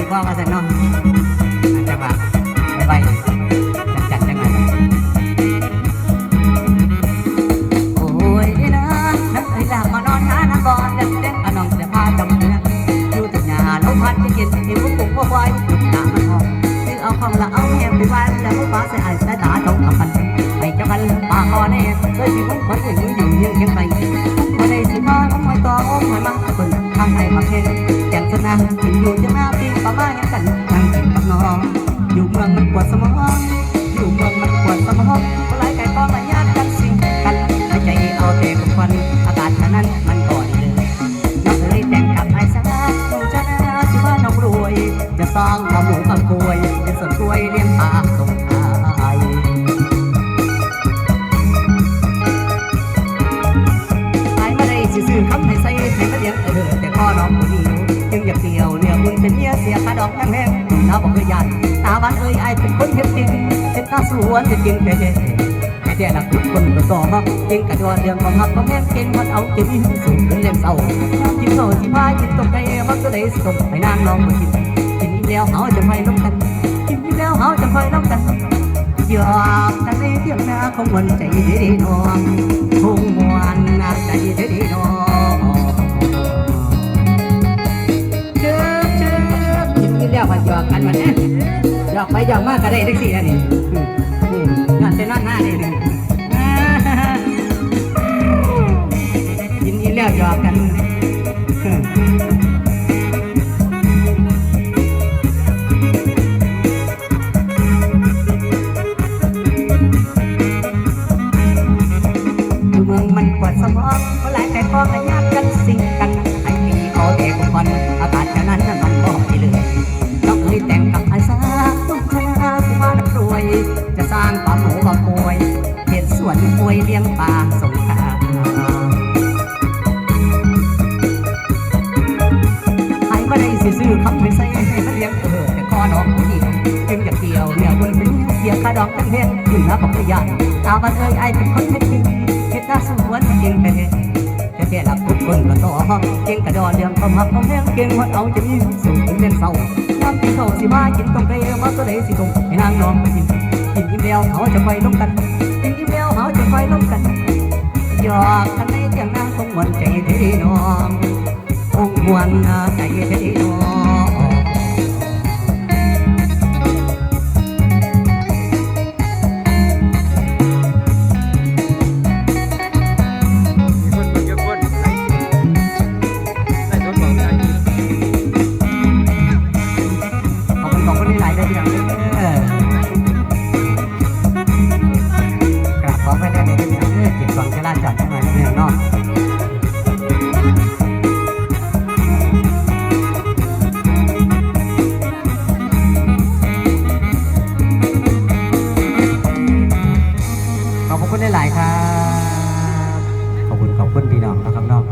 อีกบ่มาสันเนาะจังหวไปจัดจังหวโอ้ยนะนักไอ้หลับมานอนหานักบอนเด็กเด็กน้องจะพาจัำเนื้ออยู่ตึกหนาน้อพันไปกินที่มุกปุกว่าไว้หน้ามันหอมซื้อเอาของละเอาแหมไปวันแล้วมุกฟ้าใส่ไอ้สายตาตรงกับพันไปจ้ากันปากคอแน่เลยที่มุกคนอย่างนี้อยู่ยี่ยงยังไปวันนี้สิมาต้องไม่ต่อโอ้ยม่มาคนทางไทยมาเพ่งแจกชนะถึงอยู่จะมา มืองมันปวดสมอง อยู่เมืองมันปวดสมองก็ไล่ไก่ป้องมาญาติกันสิ่งกันหายใจเอาแต่กับควันอากาศฉะนั้นมันก่อนเลยน้องเอ๋ยแต่งกับไอ้สาโอ้ชนะสิว่าน้องรวย จะสร้างความหมูความกล้วยเป็นสวนกล้วยเลี้ยงปลาส่งขายขายมาได้ซื่อคำให้ใส่ให้มาเลี้ยงเออแต่พ่อน้องผู้นี้จึงอยากเดียวเนี่ยบุญเป็นเมียเสียค่าดอกนั่งแห้งน้าบอกเคยยันานเอ้ยไอายเป็นคนเฮ็ดจริงเป็นตาสวนเฮ็ดจริงแต่เด็แต่แต่ละคนคนก็ต่อมาเก่งกระดอนเรื่องของหักของแห้งเก่งมันเอาจะมีสูงเป็นเล่มเศร้ากินโซ่สิพายกินตกไก่มันก็ได้สมให้นางน้องมากินกินอีกแล้วเฮาจะไม่ล้มกันกินอีกแล้วเฮาจะไม่ล้มกันหยอกกันในเที่ยงนาของมันใจดีน้องคงมวนนาใจดีน้อง อกไปหยอกมากก็ได้ทั้งสี่แล้วนี่อืมอืมงานเป็นนั่นหน้านี่นี่อ่ากินอีแล้วหยอกกันอืมอยู่เมืองมันปวดสมองก็หลายแต่พองอาญาติกันสิ่งกันไอ้มีเอาแต่กุคนอากาศฉะนั้น สงขลาให้มาได้ซื่อๆคำไม่ใส่ให้มาเลี้ยงเออแต่ข้อน้องผู้นี้จึงอยากเกี่ยวเนี่ยบนเป็นเกี่ยวขาดอกจังเฮ็ดอยู่นะบอกเลยานตาบันเอ้ยไอ้เป็นคนเฮ็ดจริงเฮ็ดหน้าสวนเก่งแต่เฮ็ดแต่แค่หลับทุกคนก็ต่อเก่งกระดอนเดืองความหักความแห้งเก่งวัดเอาจะมีสูงถึงเล่นเศร้าน้ำกินข้าสิมากินต้มไก่มาตัวใดสิตรงให้นางน้องไปกินกินอิ่มแล้วเขาจะไปลงกันกินอิ่มแล้วเขาจะไปลงกัน หยอกกันในเตียงนางคงมวนใจที่น้องคงหวนใจที่น้อง หลายครับ ขอบคุณขอบคุณพี่น้องนะครับน้อง